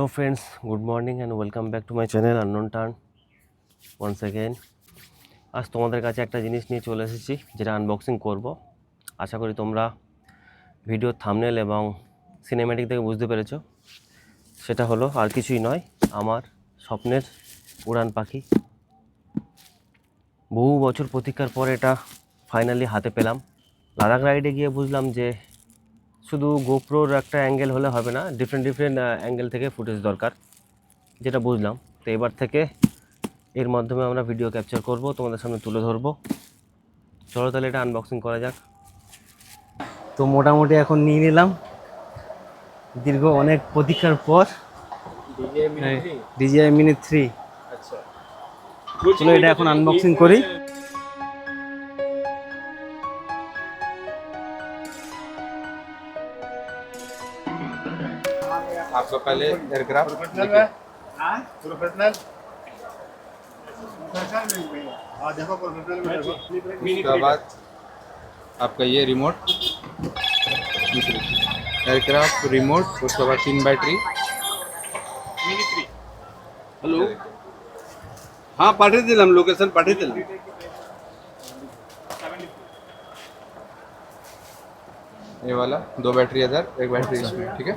Hello friends, good morning and welcome back to my channel Unknown Turn. Once again. আজ তোমাদের কাছে একটা জিনিস নিয়ে চলে এসেছি যেটা আনবক্সিং করব। আশা করি তোমরা ভিডিও থামনেল এবং সিনেম্যাটিক থেকে বুঝতে পেরেছ। সেটা হলো আর কিছুই নয় আমার স্বপ্নের উড়ান পাখি। বহু বছর প্রতীক্ষার পর এটা ফাইনালি হাতে পেলাম। লাদাখ রাইডে গিয়ে বুঝলাম যে শুধু গোপ্রোর একটা অ্যাঙ্গেল হলে হবে না ডিফারেন্ট ডিফারেন্ট অ্যাঙ্গেল থেকে ফুটেজ দরকার যেটা বুঝলাম। তো এবার থেকে এর মাধ্যমে আমরা ভিডিও ক্যাপচার করব তোমাদের সামনে তুলে ধরবো। চলো তাহলে এটা আনবক্সিং করা যাক। তো মোটামুটি এখন নিয়ে নিলাম। দীর্ঘ অনেক প্রতীক্ষার পর ডিজিআই মিনি থ্রি চলো এটা এখন আনবক্সিং করি। Local aircraft. उसके बाद आपका ये रिमोट एयरक्राफ्ट रिमोट उसके बाद तीन बैटरी हेलो हाँ पढ़े थे हम लोकेशन पढ़े थे ये वाला दो बैटरी इधर एक बैटरी इसमें ठीक है?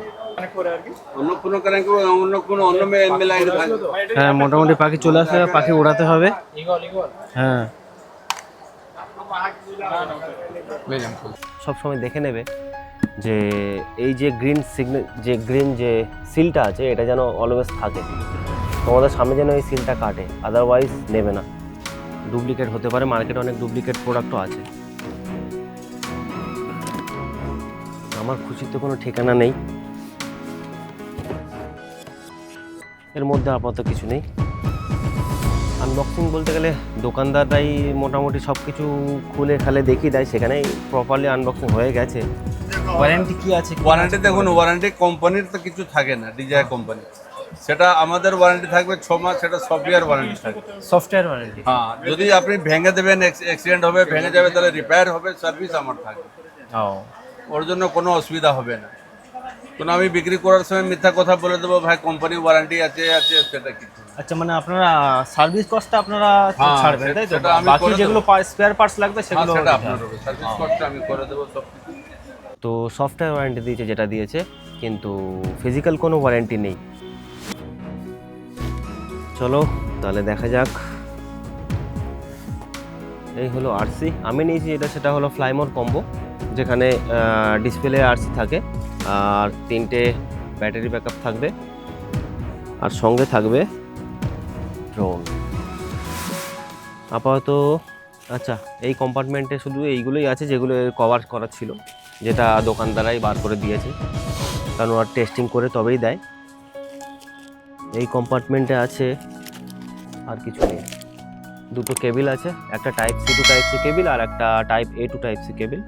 হ্যাঁ মোটামুটি পাখি চলে আসলে পাখি উড়াতে হবে। হ্যাঁ। সব সময় দেখে নেবে যে এই যে গ্রিন সিগনেল যে গ্রিন যে সিলটা আছে, এটা যেন অলওয়েজ থাকে। তোমাদের সামনে যেন এই সিলটা কাটে আদারওয়াইজ নেবে না। ডুপ্লিকেট হতে পারে মার্কেটে অনেক ডুপ্লিকেট প্রোডাক্টও আছে। আমার খুশিতে কোনো ঠিকানা নেই। এর মধ্যে আপাতত কিছু নেই। আনবক্সিং বলতে গেলে দোকানদাররাই মোটামুটি সব কিছু খুলে খালে দেখিয়ে দেয় সেখানেই প্রপারলি আনবক্সিং হয়ে গেছে। ওয়ারেন্টি কি আছে? ওয়ারেন্টি দেখুন ওয়ারেন্টি কোম্পানির তো কিছু থাকে না ডিজাই কোম্পানি সেটা আমাদের ওয়ারেন্টি থাকবে ছ মাস সেটা সফটওয়্যার ওয়ারেন্টি থাকবে। সফটওয়্যার ওয়ারেন্টি হ্যাঁ যদি আপনি ভেঙে দেবেন অ্যাক্সিডেন্ট হবে ভেঙে যাবে তাহলে রিপেয়ার হবে সার্ভিস আমার থাকবে। ওর জন্য কোনো অসুবিধা হবে না। কোনো আমি বিক্রি করার সময় মিথ্যা কথা বলে দেবো ভাই কোম্পানি ওয়ারেন্টি আছে আছে সেটা কিছু আচ্ছা মানে আপনারা সার্ভিস কস্টটা আপনারা হ্যাঁ, ছাড়বেন তাই তো? বাকি যেগুলো স্পেয়ার পার্টস লাগবে হ্যাঁ, সেগুলো সেটা আপনার হবে। সার্ভিস কস্টটা আমি করে দেবো সব কিছু। তো সফটওয়্যার ওয়ারেন্টি দিয়েছে যেটা দিয়েছে কিন্তু ফিজিক্যাল কোনো ওয়ারেন্টি নেই। চলো তাহলে দেখা যাক। এই হলো আরসি আমি নিয়েছি এটা সেটা হলো ফ্লাইমোর কম্বো যেখানে ডিসপ্লে আরসি থাকে। আর তিনটে ব্যাটারি ব্যাকআপ থাকবে আর সঙ্গে থাকবে ড্রোন আপাতত আচ্ছা এই কম্পার্টমেন্টে শুধু এইগুলোই আছে যেগুলো কভার করা ছিল, যেটা দোকানদারাই বার করে দিয়েছে। কারণ ওরা টেস্টিং করে তবেই দেয়। এই কম্পার্টমেন্টে আছে আর কিছু নেই। দুটো কেবিল আছে, একটা type C to type C cable আর একটা type A to type C cable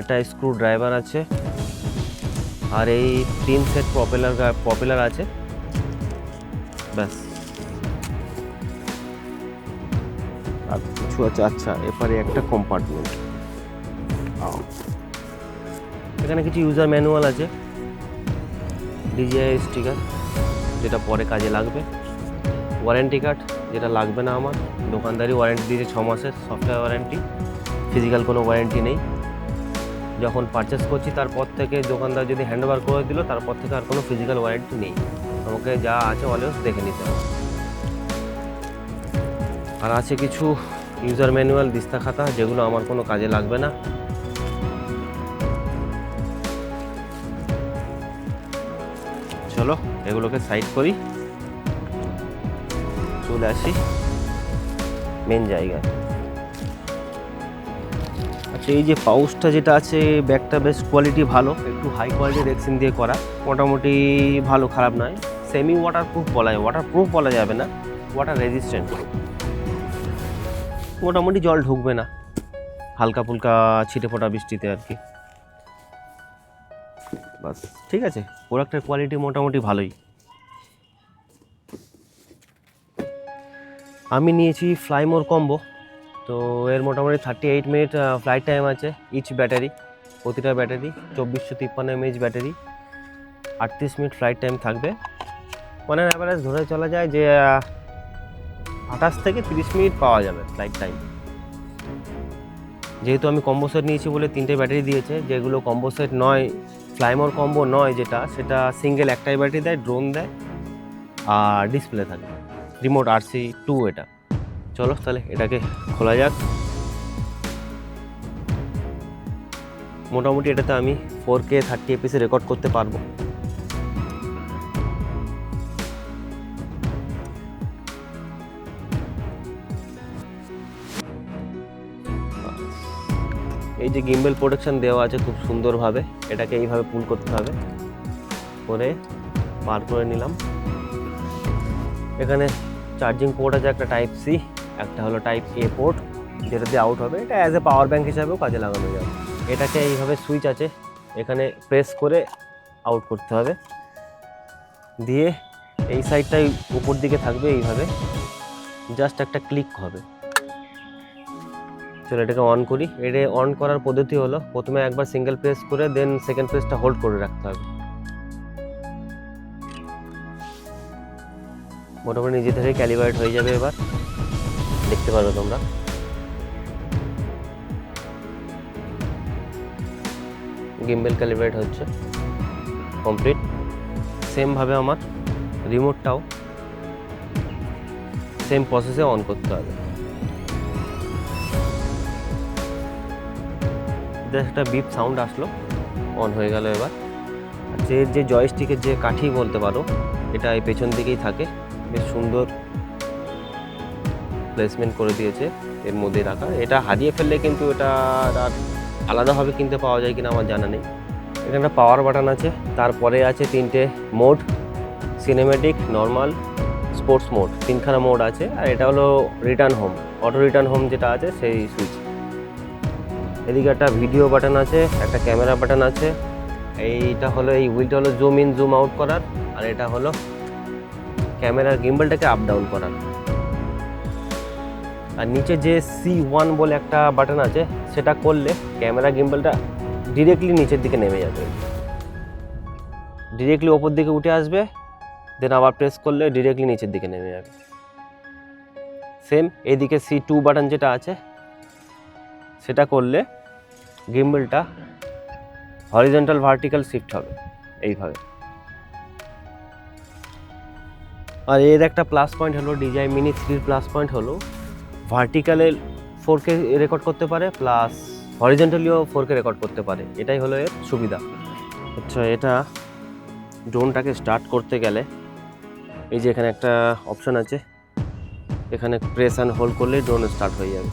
একটা স্ক্রু ড্রাইভার আছে। আর এই তিন সেট পপুলার পপুলার আছে। ব্যাস। আর কিছু আছে আচ্ছা এপারে একটা কম্পার্টমেন্ট এখানে কিছু ইউজার ম্যানুয়াল আছে। ডিজিআই স্টিকার যেটা পরে কাজে লাগবে। ওয়ারেন্টি কার্ড যেটা লাগবে না আমার। দোকানদারি ওয়ারেন্টি দিয়েছে ছ মাসের সফটওয়্যার ওয়ারেন্টি ফিজিক্যাল কোনো ওয়ারেন্টি নেই। যখন পারচেস করছি, তারপর থেকে দোকানদার যদি হ্যান্ড ওভার করে দিল, তারপর থেকে আর কোনো ফিজিক্যাল ওয়ারেন্টি নেই। আমাকে যা আছে অলওয়েজ দেখে নিতে হবে। আর আছে কিছু ইউজার ম্যানুয়াল দিস্তা খাতা, যেগুলো আমার কোনো কাজে লাগবে না। চলো, এগুলোকে সাইড করি। চলে আসি মেন জায়গায়। আচ্ছা এই যে পাউচটা যেটা আছে, ব্যাগটা বেশ কোয়ালিটি ভালো। একটু হাই কোয়ালিটির রেক্সিন দিয়ে করা। মোটামুটি ভালো, খারাপ নয়। সেমি ওয়াটার প্রুফ বলা যায়। ওয়াটার প্রুফ বলা যাবে না। ওয়াটার রেজিস্ট্যান্ট মোটামুটি জল ঢুকবে না। হালকা ফুলকা ছিটে ফোটা বৃষ্টিতে আর কি। বাস, ঠিক আছে। প্রোডাক্টের কোয়ালিটি মোটামুটি ভালোই। আমি নিয়েছি ফ্লাইমোর কম্বো তো এর মোটামুটি thirty eight minute flight time আছে ইচ ব্যাটারি প্রতিটা ব্যাটারি চব্বিশশো তিপ্পান্ন এমএইচ ব্যাটারি আটত্রিশ মিনিট ফ্লাইট টাইম থাকবে। মানে অ্যাভারেজ ধরে চলা যায় যে আঠাশ থেকে তিরিশ মিনিট পাওয়া যাবে ফ্লাইট টাইম যেহেতু আমি কম্বো সেট নিয়েছি বলে তিনটে ব্যাটারি দিয়েছে, যেগুলো কম্বো সেট নয় ফ্লাইমোর কম্বো নয় যেটা, সেটা সিঙ্গেল একটাই ব্যাটারি দেয় ড্রোন দেয়, আর ডিসপ্লে থাকে। রিমোট আরসি টু এটা। চলো তাহলে এটাকে খোলা যাক। মোটামুটি এটাতে আমি ফোর কে থার্টি এপিসে রেকর্ড করতে পারব। এই যে গিম্বেল প্রোটেকশন দেওয়া আছে খুব সুন্দরভাবে, এটাকে এইভাবে পুল করতে হবে। করে পার করে নিলাম। এখানে চার্জিং পোর্ট আছে একটা টাইপ সি একটা হলো টাইপ এ পোর্ট যেটা দিয়ে আউট হবে। এটা অ্যাজ এ পাওয়ার ব্যাঙ্ক হিসাবেও কাজে লাগানো যাবে এটাকে এইভাবে সুইচ আছে। এখানে প্রেস করে আউট করতে হবে। দিয়ে এই সাইডটাই উপর দিকে থাকবে এইভাবে। জাস্ট একটা ক্লিক হবে। চলো এটাকে অন করি। এটা অন করার পদ্ধতি হলো, প্রথমে একবার সিঙ্গেল প্রেস করে দেন সেকেন্ড প্রেসটা হোল্ড করে রাখতে হবে। মোটামুটি নিজে থেকে ক্যালিব্রেট হয়ে যাবে এবার। দেখতে পারবে তোমরা। গিম্বেল ক্যালিব্রেট হচ্ছে। কমপ্লিট সেমভাবে আমার রিমোটটাও সেম প্রসেসে অন করতে হবে। একটা বিপ সাউন্ড আসলো। অন হয়ে গেল এবার। যে যে জয়স্টিকের যে কাঠি বলতে পারো, এটা এই পেছন দিকেই থাকে। বেশ সুন্দর প্লেসমেন্ট করে দিয়েছে এর মধ্যে রাখা। এটা হারিয়ে ফেললে কিন্তু এটা আর আলাদাভাবে কিনতে পাওয়া যায় কিনা আমার জানা নেই। এখানে একটা পাওয়ার বাটন আছে, তারপরে আছে তিনটে mode cinematic normal sports mode তিনখানা মোড আছে। আর এটা হলো return home auto return home যেটা আছে সেই সুইচ এদিকে একটা ভিডিও বাটন আছে, একটা ক্যামেরা বাটন আছে। এইটা হলো, এই হুইলটা হলো জুম ইন জুম আউট করার। আর এটা হলো ক্যামেরার গিম্বলটাকে আপ ডাউন করার। আর নিচে যে সি ওয়ান বলে একটা বাটন আছে, সেটা করলে ক্যামেরা গিম্বলটা ডিরেক্টলি নিচের দিকে নেমে যাবে। ডিরেক্টলি ওপর দিকে উঠে আসবে দেন আবার প্রেস করলে ডিরেক্টলি নিচের দিকে নেমে যাবে। সেম এদিকে সি টু বাটন যেটা আছে, সেটা করলে গিম্বলটা হরিজন্টাল ভার্টিক্যাল শিফট হবে, এইভাবে। আর এর একটা প্লাস পয়েন্ট হলো ডিজাই মিনি থ্রির প্লাস পয়েন্ট হলো ভার্টিক্যালে ফোর কে রেকর্ড করতে পারে প্লাস হরিজেন্টালিও ফোর কে রেকর্ড করতে পারে। এটাই হলো এর সুবিধা। আচ্ছা এটা ড্রোনটাকে স্টার্ট করতে গেলে এই যে এখানে একটা অপশন আছে, এখানে প্রেস অ্যান্ড হোল্ড করলেই ড্রোন স্টার্ট হয়ে যাবে।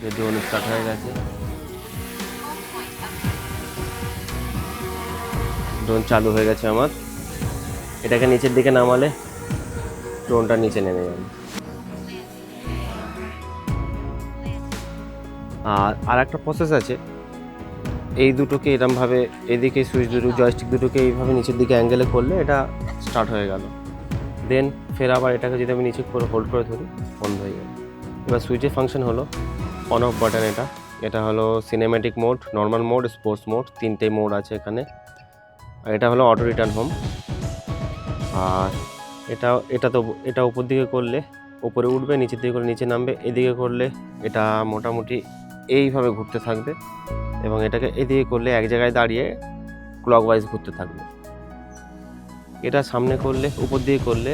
যে ড্রোন স্টার্ট হয়ে গেছে। ড্রোন চালু হয়ে গেছে আমার। এটাকে নিচের দিকে নামালে ড্রোনটা নিচে নেমে যাবে। আর আর একটা প্রসেস আছে। এই দুটোকে এরমভাবে এদিকে সুইচ দুটো জয়স্টিক দুটোকে এইভাবে নিচের দিকে অ্যাঙ্গেলে করলে এটা স্টার্ট হয়ে গেল। দেন ফের আবার এটাকে যদি আমি নিচে করে হোল্ড করে ধরি, বন্ধ হয়ে যাবে এবার সুইচের ফাংশন হলো অন অফ বাটন এটা। এটা হলো cinematic mode normal mode sports mode তিনটে মোড আছে এখানে। আর এটা হলো অটো রিটার্ন হোম আর এটা এটা তো, এটা উপর দিকে করলে, উপরে উঠবে, নিচের দিকে করলে, নিচে নামবে, এদিকে করলে এটা মোটামুটি এইভাবে ঘুরতে থাকবে এবং এটাকে এদিকে করলে এক জায়গায় দাঁড়িয়ে ক্লকওয়াইজ ঘুরতে থাকবে। এটা সামনে করলে, উপর দিয়ে করলে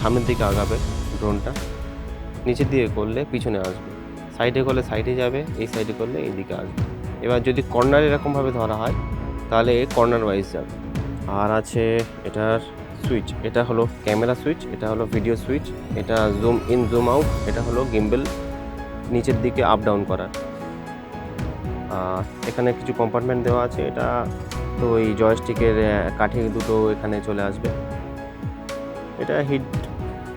সামনের দিকে আগাবে ড্রোনটা নিচের দিকে করলে পিছনে আসবে। সাইডে করলে সাইডে যাবে, এই সাইডে করলে এইদিকে আসবে। এবার যদি কর্নার এরকমভাবে ধরা হয়, তাহলে কর্নার ওয়াইজ যাবে। আর আছে এটার সুইচ এটা হলো ক্যামেরা সুইচ এটা হলো ভিডিও সুইচ এটা জুম ইন জুম আউট এটা হলো গিম্বেল নিচের দিকে আপ ডাউন করার। এখানে কিছু কম্পার্টমেন্ট দেওয়া আছে, এটা তো ওই জয়স্টিকের কাঠি দুটো এখানে চলে আসবে। এটা হিট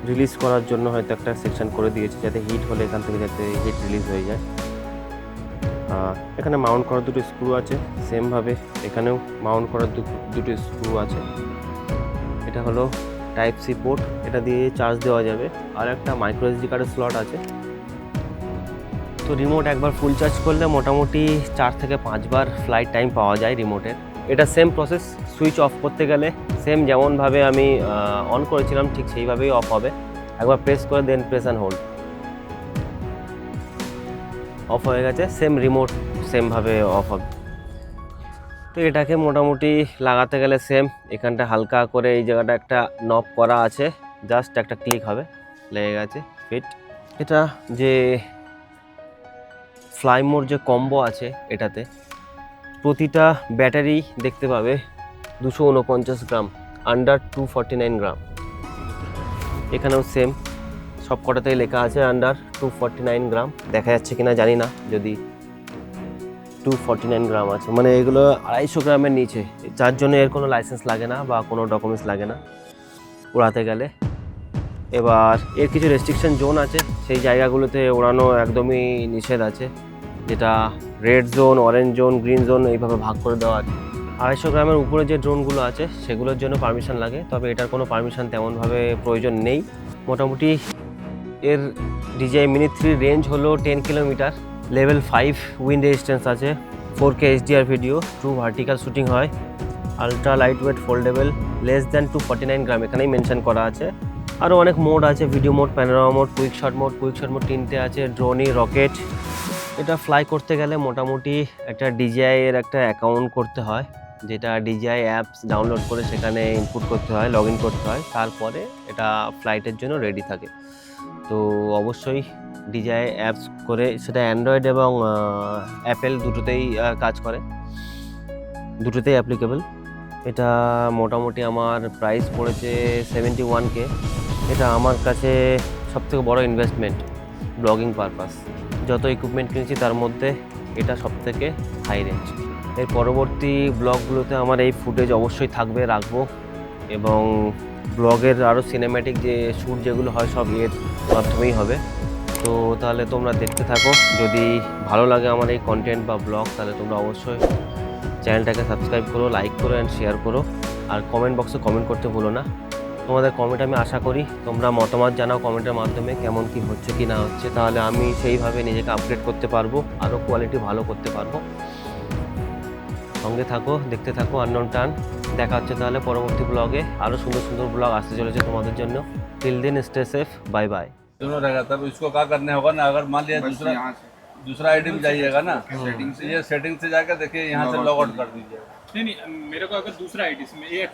রিলিজ করার জন্য হয়তো একটা সেকশন করে দিয়েছে, যাতে হিট হলে এখান থেকে যাতে হিট রিলিজ হয়ে যায়। এখানে মাউন্ট করার দুটো স্ক্রু আছে সেমভাবে এখানেও মাউন্ট করার দুটো স্ক্রু আছে। এটা হলো টাইপ সি পোর্ট এটা দিয়ে চার্জ দেওয়া যাবে। আর একটা মাইক্রো এসডি কার্ডের স্লট আছে। তো রিমোট একবার ফুল চার্জ করলে মোটামুটি চার থেকে পাঁচবার ফ্লাইট টাইম পাওয়া যায় রিমোটের এটা সেম প্রসেস সুইচ অফ করতে গেলে সেম যেমনভাবে আমি অন করেছিলাম, ঠিক সেইভাবেই অফ হবে। একবার প্রেস করে দেন প্রেস অ্যান্ড হোল্ড অফ হয়ে গেছে সেম রিমোট সেমভাবে অফ হবে। তো এটাকে মোটামুটি লাগাতে গেলে সেম এখানটা হালকা করে এই জায়গাটা একটা নব করা আছে জাস্ট একটা ক্লিক হবে, লেগে গেছে ফিট এটা যে ফ্লাইমোর যে কম্বো আছে এটাতে, প্রতিটা ব্যাটারি দেখতে পাবে দুশো উনপঞ্চাশ gram under two forty nine gram. এখানেও সেম সব কটাতেই লেখা আছে under two forty nine gram. দেখা যাচ্ছে কিনা জানি না, যদি টু ফর্টি নাইন গ্রাম আছে। মানে এগুলো আড়াইশো গ্রামের নিচে, যার জন্য এর কোনো লাইসেন্স লাগে না বা কোনো ডকুমেন্টস লাগে না। উড়াতে গেলে। এবার এর কিছু রেস্ট্রিকশন জোন আছে, সেই জায়গাগুলোতে ওড়ানো একদমই নিষেধ আছে। যেটা red zone orange zone green zone এইভাবে ভাগ করে দেওয়া আছে। আড়াইশো গ্রামের উপরে যে ড্রোনগুলো আছে, সেগুলোর জন্য পারমিশন লাগে, তবে এটার কোনো পারমিশন তেমনভাবে প্রয়োজন নেই। মোটামুটি এর ডিজাই মিনি থ্রি রেঞ্জ হলো ten kilometre level five wind resistance আছে four K HDR video true vertical shooting হয় ultra light weight foldable less than two forty nine gram এখানেই মেনশন করা আছে। আরও অনেক মোড আছে video mode panorama mode quick shot mode quick shot mode তিনটে আছে ড্রোনি রকেট এটা ফ্লাই করতে গেলে মোটামুটি একটা ডিজিআই এর একটা অ্যাকাউন্ট করতে হয়, যেটা ডিজিআই অ্যাপস ডাউনলোড করে সেখানে ইনপুট করতে হয় লগ করতে হয়, তারপরে এটা ফ্লাইটের জন্য রেডি থাকে। তো অবশ্যই ডিজিআই অ্যাপস করে, সেটা অ্যান্ড্রয়েড এবং অ্যাপেল দুটোতেই কাজ করে, দুটোতেই অ্যাপ্লিকেবল এটা মোটামুটি আমার প্রাইস পড়েছে সেভেন্টি ওয়ান কে এটা আমার কাছে সবথেকে বড় ইনভেস্টমেন্ট ব্লগিং পারপাস যত ইকুইপমেন্ট কিনেছি, তার মধ্যে এটা সবথেকে হাই রেঞ্জ এর পরবর্তী ব্লগগুলোতে আমার এই ফুটেজ অবশ্যই থাকবে, রাখব। এবং ব্লগের আরও সিনেম্যাটিক যে শ্যুট যেগুলো হয়, সব এর মাধ্যমেই হবে। তো তাহলে তোমরা দেখতে থাকো। যদি ভালো লাগে আমার এই কন্টেন্ট বা ব্লগ তাহলে তোমরা অবশ্যই চ্যানেলটাকে সাবস্ক্রাইব করো লাইক করো অ্যান্ড শেয়ার করো। আর কমেন্ট বক্সে কমেন্ট করতে ভুলো না। তোমাদের কমেন্ট আমি আশা করি তোমরা মতামত জানাও কমেন্টের মাধ্যমে কেমন কি হচ্ছে কি না হচ্ছে তাহলে আমি সেইভাবে নিজেকে আপডেট করতে পারবো আরও কোয়ালিটি ভালো করতে পারবো সঙ্গে থাকো দেখতে থাকো আননোন টান দেখা হচ্ছে তাহলে পরবর্তী ব্লগে আরও সুন্দর সুন্দর ব্লগ আসতে চলেছে তোমাদের জন্য টিল দিন স্টে সেফ বাই বাই दोनों रहेगा तब इसको क्या करने होगा ना अगर मान लिया दूसरा यहाँ से दूसरा आईडी में जाइएगा ना सेटिंग से ये सेटिंग से जाकर देखिए यहाँ से लॉग आउट कर दीजिएगा नहीं नहीं मेरे को अगर दूसरा आईडी इसमें एक